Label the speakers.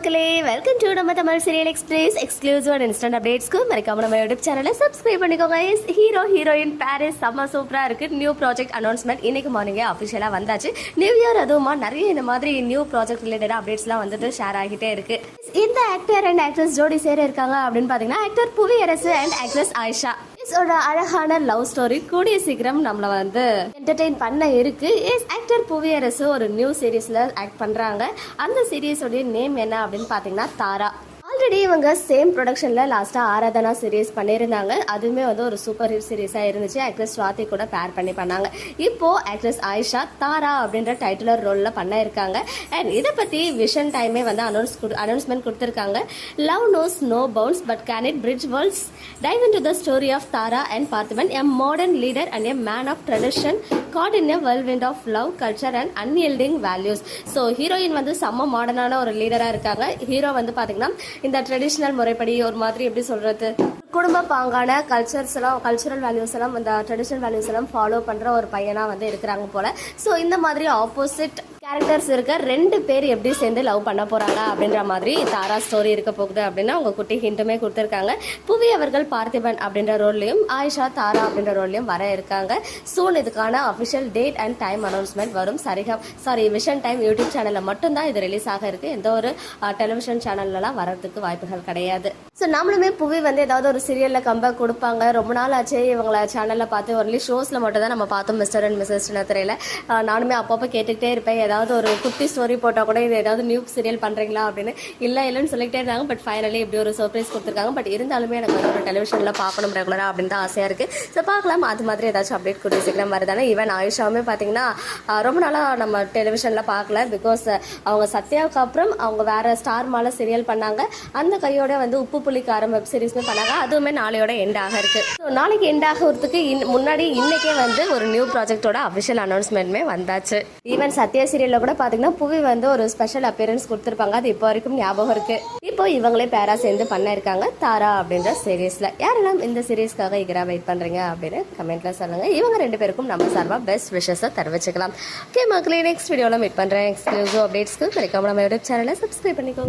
Speaker 1: மக்களே welcome to நம்ம Tamil serial express exclusive and instant அப்டேட்ஸ்க்கு மறக்காம நம்ம யூடியூப் சேனலை சப்ஸ்கிரைப் பண்ணிக்கோங்க. ஹீரோ ஹீரோயின் பாரிஸ் செம்ம சூப்பராக இருக்கு. நியூ ப்ராஜெக்ட் அனௌன்ஸ்மெண்ட் இன்னைக்கு மார்னிங்கே அஃபிஷியலாக வந்தாச்சு. நியூ இயர் அதுவுமா நிறைய இந்த மாதிரி நியூ ப்ராஜெக்ட் ரிலேட்டட் அப்டேட்ஸ்லாம் வந்துட்டு ஷேர் ஆகிட்டே இருக்கு. இந்த ஆக்டர் அண்ட் ஆக்ட்ரஸ் ஜோடி சேர இருக்காங்க அப்படின்னு பார்த்தீங்கன்னா actor Puviyarasu and actress Ayesha. ஒரு அழகான லவ் ஸ்டோரி கூடிய சீக்கிரம் நம்மள வந்து என்டர்டெயின் பண்ண இருக்கு. எஸ் ஆக்டர் புவியரசு ஒரு நியூ சீரீஸ்ல ஆக்ட் பண்றாங்க. அந்த சீரீஸோடைய நேம் என்ன அப்படின்னு பாத்தீங்கன்னா தாரா. ஆல்ரெடி இவங்க சேம் ப்ரொடக்ஷனில் லாஸ்ட்டாக ஆராதனா சீரீஸ் பண்ணியிருந்தாங்க. அதுவுமே வந்து ஒரு சூப்பர் ஹிட் சீரீஸாக இருந்துச்சு. ஆக்ட்ரஸ் ஸ்வாதி கூட பேர் பண்ணி பண்ணாங்க. இப்போது ஆக்ட்ரஸ் ஆயிஷா தாரா அப்படின்ற டைட்டிலர் ரோலில் பண்ண இருக்காங்க அண்ட் இதை பற்றி விஷன் டைமே வந்து அனௌன்ஸ் அனௌன்ஸ்மெண்ட் கொடுத்துருக்காங்க. Love knows no bounds but can it bridge worlds dive into the story of Thara and Parthiban a modern leader and a man of tradition caught in a whirlwind of love culture and unyielding values so heroine வந்து செம்ம மாடர்னான ஒரு லீடராக இருக்காங்க. Hero வந்து பார்த்தீங்கன்னா இந்த traditional முறைப்படி ஒரு மாதிரி எப்படி சொல்கிறது குடும்ப பாங்கான கல்ச்சர்ஸ் எல்லாம் கல்ச்சுரல் வேல்யூஸ் எல்லாம் இந்த ட்ரெடிஷ்னல் வேல்யூஸ் எல்லாம் ஃபாலோ பண்ணுற ஒரு பையனாக வந்து இருக்கிறாங்க போல. ஸோ இந்த மாதிரி ஆப்போசிட் கேரக்டர்ஸ் இருக்க ரெண்டு பேர் எப்படி சேர்ந்து லவ் பண்ண போறாங்க அப்படின்ற மாதிரி தாரா ஸ்டோரி இருக்க போகுது அப்படின்னா அவங்க குட்டி ஹிண்ட்டுமே கொடுத்துருக்காங்க. புவி அவர்கள் பார்த்திபன் அப்படின்ற ரோல்லையும் ஆயிஷா தாரா அப்படின்ற ரோல்லையும் வர இருக்காங்க. சூன் இதுக்கான official date and time announcement வரும். Saregama sorry Vision Time YouTube சேனலில் மட்டும்தான் இது ரிலீஸ் ஆக இருக்கு. எந்த ஒரு டெலிவிஷன் சேனல்லலாம் வரதுக்கு வாய்ப்புகள் கிடையாது. ஸோ நம்மளுமே புவி வந்து ஏதாவது ஒரு சீரியலில் கம்பேக் கொடுப்பாங்க. ரொம்ப நாள் ஆச்சு இவங்கள சேனலில் பார்த்து ஒன்லி ஷோஸில் மட்டும் தான் நம்ம பார்த்தோம் மிஸ்டர் அண்ட் மிஸ்ஸஸ் சின்னத்திரையில் நானுமே அப்பப்போ கேட்டுக்கிட்டே இருப்பேன். ஏதாவது ஒரு குட்டி ஸ்டோரி போட்டால் கூட இது ஏதாவது நியூ சீரியல் பண்ணுறீங்களா அப்படின்னு? இல்லை இல்லைன்னு சொல்லிக்கிட்டே இருந்தாங்க. பட் ஃபைனலி இப்படி ஒரு சர்ப்ரைஸ் கொடுத்துருக்காங்க. பட் இருந்தாலுமே எனக்கு வந்து ஒரு டெலிவிஷனில் பார்க்கணும் ரெகுலராக அப்படின்னு தான் ஆசையாக இருக்குது ஸோ பார்க்கலாம். அது மாதிரி ஏதாச்சும் அப்டேட் கொடுத்து சீக்கிரம் வருதானே. ஈவன் ஆயுஷாவுமே பார்த்தீங்கன்னா ரொம்ப நாளாக நம்ம டெலிவிஷனில் பார்க்கல. பிகாஸ் அவங்க சத்யாவுக்கு அப்புறம் அவங்க வேறு ஸ்டார் மாலை சீரியல் பண்ணாங்க. அந்த கையோட வந்து உப்பு புளிக்காரம் வெப் சீரிஸ்மே பண்ணாங்க. அதுவுமே நாளையோட எண்ட் ஆக ஸோ நாளைக்கு எண்ட் ஆகிறதுக்கு இன் முன்னாடி இன்றைக்கே வந்து ஒரு நியூ ப்ராஜெக்டோட அஃபிஷியல் அனௌன்ஸ்மெண்ட்மே வந்தாச்சு. ஈவன் சத்யா சீரியல் சீரியலில் கூட பார்த்தீங்கன்னா புவி வந்து ஒரு ஸ்பெஷல் அப்பியரன்ஸ் கொடுத்துருப்பாங்க. அது இப்போ வரைக்கும் ஞாபகம் இருக்கு. இப்போ இவங்களே பேரா சேர்ந்து பண்ண இருக்காங்க தாரா அப்படின்ற சீரியஸில் யாரெல்லாம் இந்த சீரீஸ்க்காக ஈகரா வெயிட் பண்ணுறீங்க அப்படின்னு கமெண்ட்டில் சொல்லுங்கள் இவங்க ரெண்டு பேருக்கும் நம்ம சார்பாக பெஸ்ட் விஷஸை தெரிவிச்சுக்கலாம். ஓகே மக்களே நெக்ஸ்ட் வீடியோவில் மீட் பண்ணுறேன் எக்ஸ்க்ளூசிவ் அப்டேட்ஸ்க்கு கிடைக்காம நம்ம யூடியூப் சேனலை சப்ஸ்கிரைப் பண்ணிக்கோங்க.